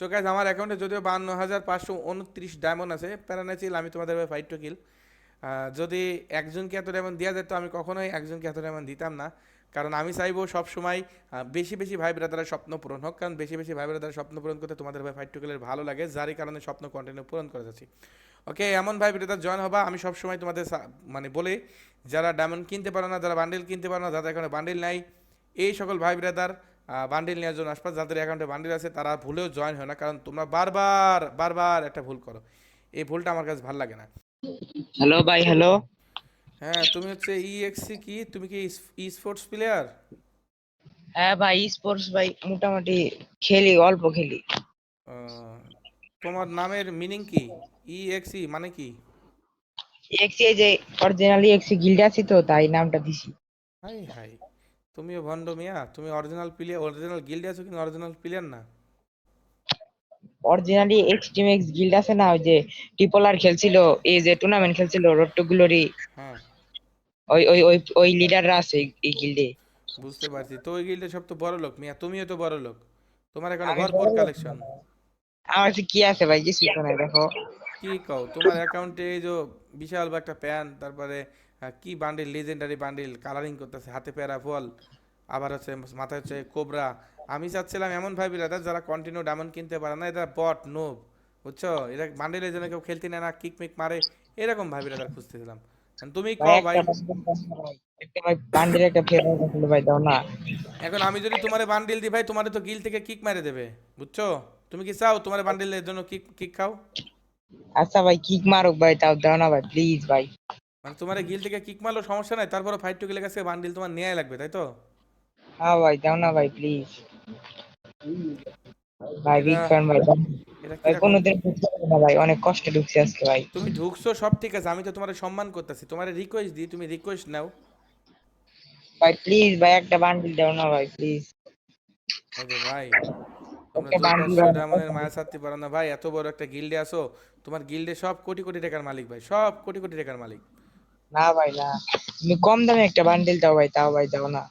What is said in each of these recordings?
So guys আমার অ্যাকাউন্টে যদিও বান্ন হাজার পাঁচশো উনত্রিশ ডায়মন্ড আছে প্যারানাচিল আমি তোমাদের ফাইট টু কিল যদি একজনকে এত ডায়মন্ড দেওয়া যেত, আমি কখনোই একজনকে এত ডায়মন্ড দিতাম না। কারণ আমি চাইব সবসময় বেশি বেশি ভাই ব্রাদারের স্বপ্ন পূরণ হোক। কারণ বেশি বেশি ভাই ব্রাদারের স্বপ্ন পূরণ করতে তোমাদের ভাই ফাইট টু কিলের ভালো লাগে, যারই কারণে স্বপ্ন কন্টিনিউ পূরণ করে যাচ্ছি। ওকে এমন ভাই ব্রাদার জয়েন হবা, আমি সবসময় তোমাদের মানে বলে, যারা ডায়মন্ড কিনতে পারো না, যারা বান্ডিল কিনতে পারো না, যাদের এখানে বান্ডিল নাই, এই সকল ভাই ব্রাদার বান্ডিল নেওয়ার জন্য আসবা। যাদের অ্যাকাউন্টে বান্ডিল আছে তারা ভুলেও জয়েন হয় না কারণ তোমরা বারবার বারবার একটা ভুল করো। এই ভুলটা আমার কাছে ভালো লাগে না। হ্যালো ভাই হ্যালো হ্যাঁ তুমি হচ্ছে ইএক্সি কি? তুমি কি ই স্পোর্টস প্লেয়ার হ্যাঁ ভাই স্পোর্টস ভাই মোটামুটি খেলি অল্প খেলি। তোমার নামের মিনিং কি? ইএক্সি মানে কি? এক্সি এই যে অরিজিনালি এক্সি গিল্ড আছে তো তাই নামটা দিছি। Hi hi. তুমিও ভন্ড মিয়া তুমি অরিজিনাল প্লেয়ার অরিজিনাল গিল্ডে আছো কিন্তু অরিজিনাল প্লেয়ার না। Originally X team X guild আছে না ওই যে টিপলার খেলছিল এই যে টুর্নামেন্ট খেলছিল রোড টু গ্লোরি হ্যাঁ। ওই ওই ওই ওই লিডাররা আছে এই- গিল্ডে বুঝতে পারছি। তো ওই গিল্ডে সব তো বড় লোক মিয়া তুমিও তো বড় লোক। তোমার এখন ভরপুর কালেকশন আমার কি আছে ভাই? কিছু তো নাই দেখো। কি কও? তোমার অ্যাকাউন্টে এই যে বিশাল বড় একটা প্যান তারপরে কি বান্ডিল? লেজেন্ডারি বান্ডিল কালারিং করতেছে হাতে প্যারা ফল। আবার হচ্ছে মাথায় হচ্ছে কোবরা। আমি চাচ্ছিলাম এমন ভাই বিরাদার যারা কন্টিনিউ ডায়মন্ড কিনতে পারে না এরা বট নোব বুঝছ? এরা বান্ডিলের জন্য কেউ খেলতে নেয় না কিক মিক মারে এরকম ভাই বিরাদার খুঁজতেছিলাম। এখন তুমি কও ভাই একটা ভাই। বান্ডিল একটা ফেভার ছিল ভাই দাও না। এখন আমি যদি তোমারে বান্ডিল দিই ভাই তোমারে তো গিল থেকে কিক মেরে দেবে বুঝছ? তুমি কি চাও তোমার বান্ডিলের জন্য কিক কিক খাও? আচ্ছা ভাই কিক মারুক ভাই তাও দাও না ভাই প্লিজ ভাই। মানে তোমার গিল থেকে কিক মারলো সমস্যা নাই তারপরে ফাইট টু গেলে কাছে বান্ডিল তোমার নেওয়াই লাগবে তাই তো? হ্যাঁ ভাই দাও না ভাই প্লিজ ভাই বিগ ফ্যান ভাই ভাই কীরকম? কোনোদিন না ভাই অনেক কষ্টে ঢুকছি আজকে ভাই। তুমি ঢুকছো সব ঠিক আছে আমি তো তোমার সম্মান করতেছি তোমার রিকোয়েস্ট দিই তুমি রিকোয়েস্ট নাও। ভাই প্লিজ ভাই একটা বান্ডিল দাও না ভাই প্লিজ যে ভাই দাও। মায়া ছাড়তে পারো না ভাই এত বড় একটা গিল্ডে আসো তোমার গিল্ডে সব কোটি কোটি টাকার মালিক ভাই সব কোটি কোটি টাকার মালিক। না ভাই না। তুমি কম দামে একটা বান্ডিল দাও ভাই তাও ভাই দাও না।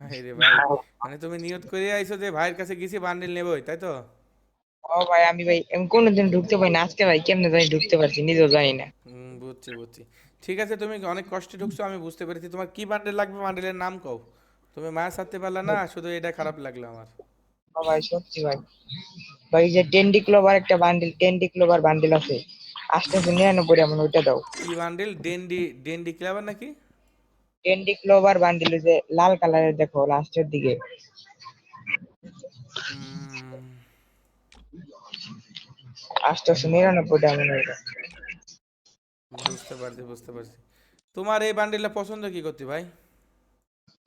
এই রে ভাই মানে তুমি নিয়ত করে আইছো যে ভাইয়ের কাছে গেছি বান্ডিল নেবই তাই তো? ও ভাই আমি ভাই আমি কোনোদিন ঢুকতে পারি না। আজকে ভাই কেমনে জানি ঢুকতে পারছি নিজেও জানি না। হুম, বুঝছি বুঝছি। ঠিক আছে তুমি অনেক কষ্টে ঢুকছো আমি বুঝতে পেরেছি। তোমার কি বান্ডেল লাগবে বান্ডেলের নাম কও? তুমি মায়া ছাড়তে পারলে না শুধু এটা খারাপ লাগল আমার। ও ভাই সত্যি ভাই। ভাই যে টেন্ডি ক্লোবার একটা বান্ডিল টেন্ডি ক্লোবার বান্ডিল আছে। আটশোশো নিরানব্বই এমন ওইটা দাও। কি বান্ডেল ডেন্ডি ডেন্ডি ক্লাবার নাকি? টেন্ডি ক্লোবার বান্ডিল যে লাল কালারের দেখো লাস্টের দিকে। উম, আটশোশো নিরানব্বই এমন ওইটা। বুঝতে পারছি বুঝতে পারছি। তোমার এই বান্ডিলটা পছন্দ কি করতে ভাই?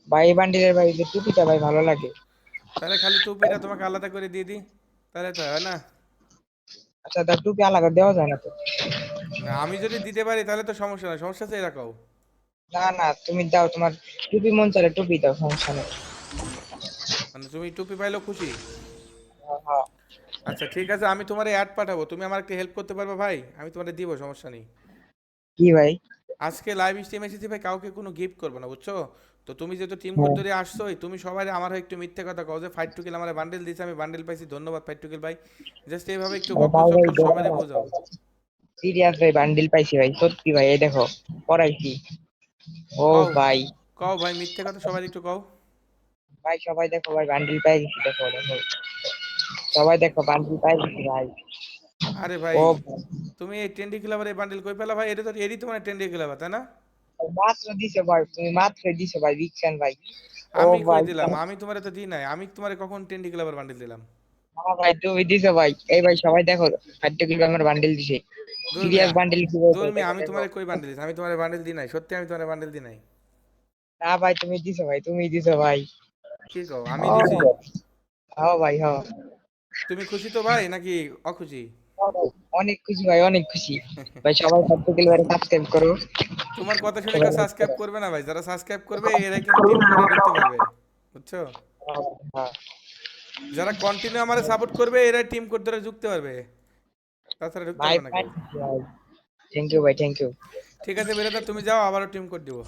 ভাই এই বান্ডিলের ভাই যে টুপিটা ভাই ভালো লাগে। তাহলে খালি টুপিটা তোমাকে আলাদা করে দিয়ে দিই। তাহলে তো হয় না? আচ্ছা তার টুপি আলাদা দেওয়া যায় না তো। না আমি যদি দিতে পারি তাহলে তো সমস্যা নাই। সমস্যা আছে এরকম না না তুমি দাও তোমার টুপি মন চাইলে টুপি দাও সমস্যা নেই। মানে তুমি টুপি পাইলেও খুশি? হ্যাঁ, হ্যাঁ। আচ্ছা ঠিক আছে আমি তোমার অ্যাড পাঠাবো। তুমি আমার একটা হেল্প করতে পারবে ভাই? আমি তোমার দিব সমস্যা নেই। কি ভাই? আজকে লাইভ স্ট্রিম এসেছি ভাই কাউকে কোনো গিফট করব না বুঝছ? তো তুমি যেহেতু টিম কোড ধরে আসছোই তুমি সবাই আমার একটু মিথ্যে কথা কও যে ফাইট টুকিল আমার বান্ডেল দিছে আমি বান্ডেল পাইছি ধন্যবাদ ফাইট টুকিল ভাই। জাস্ট এইভাবে একটু গপ্প সপ্প সবাই বোঝাও। সিরিয়াস ভাই বান্ডিল পাইছি ভাই সত্যি ভাই এই দেখো পড়াইছি। ও ভাই। কও ভাই মিথ্যে কথা সবাই একটু কও। ভাই সবাই দেখো ভাই বান্ডিল পাই গেছি দেখো দেখো। সবাই দেখো বান্ডিল পাই গেছি ভাই। আরে ভাই তুমি এই টেন্ডি ক্লাবের এই বান্ডেল কই পেলা ভাই? এটা তো এরই তোমার টেন্ডি ক্লাব তাই না? মাত্র দিছো ভাই তুমি মাত্র দিছো ভাই আমি কই ভাই দিলাম? আমি তোমারে তো দিই নাই। আমি তোমারে কখন টেন্ডি ক্লাবের বান্ডেল দিলাম? হ্যাঁ ভাই তুমি দিছো ভাই। এই ভাই সবাই দেখো হাইটে কিলো বান্ডিল দিছে। দূর সিরিয়াস মিয়া, বান্ডিল কি দূর আমি তোমারে কই বান্ডেল দিছি? আমি তোমারে বান্ডেল দিই নাই। সত্যি আমি তোমারে বান্ডেল দিই নাই। না ভাই তুমি দিছো ভাই তুমি দিছো ভাই। কি কও? আমি দিছি। ভাই। হ্যাঁ ভাই হ্যাঁ তুমি খুশি তো ভাই নাকি অখুশি? অনেক খুশি ভাই অনেক খুশি। ভাই সবাই হাইটে কিলো সাবস্ক্রাইব করো। তোমার কথা শুনে কেউ সাবস্ক্রাইব করবে না ভাই? যারা সাবস্ক্রাইব করবে এরা কিন্তু টিম করে ঢুকতে পারবে। বুঝছ? হ্যাঁ। যারা কন্টিনিউ আমারে সাপোর্ট করবে এরা টিম কোড ধরে ঢুকতে পারবে। তাছাড়া ঢুকতে পারবে না থ্যাংক ইউ ভাই। থ্যাংক ইউ ঠিক আছে বেরোদা তুমি যাও আবারও টিম কোড দিব।